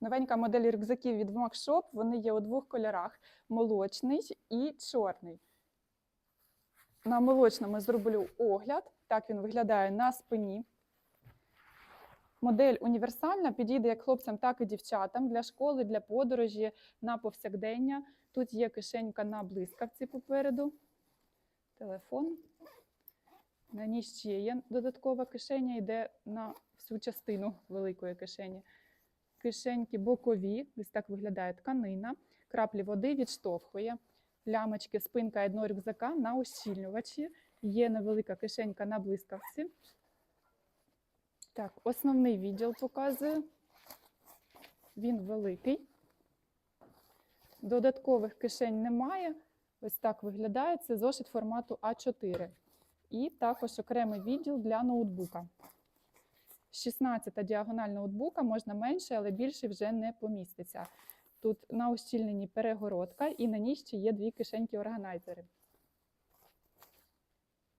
Новенька модель рюкзаків від Вмакшоп. Вони є у двох кольорах: молочний і чорний. На молочному зроблю огляд. Так він виглядає на спині. Модель універсальна, підійде як хлопцям, так і дівчатам для школи, для подорожі, на повсякдення. Тут є кишенька на блискавці попереду, телефон. На ній ще є додаткова кишеня, йде на всю частину великої кишені. Кишеньки бокові, ось так виглядає тканина, краплі води відштовхує, лямочки, спинка і дно рюкзака на ущільнювачі. Є невелика кишенька на блискавці. Так, основний відділ показую. Він великий. Додаткових кишень немає. Ось так виглядає. Це зошит формату А4. І також окремий відділ для ноутбука. 16 діагональ ноутбука можна менше, але більше вже не поміститься. Тут на ущільненні перегородка, і на ній ще є дві кишеньки органайзери.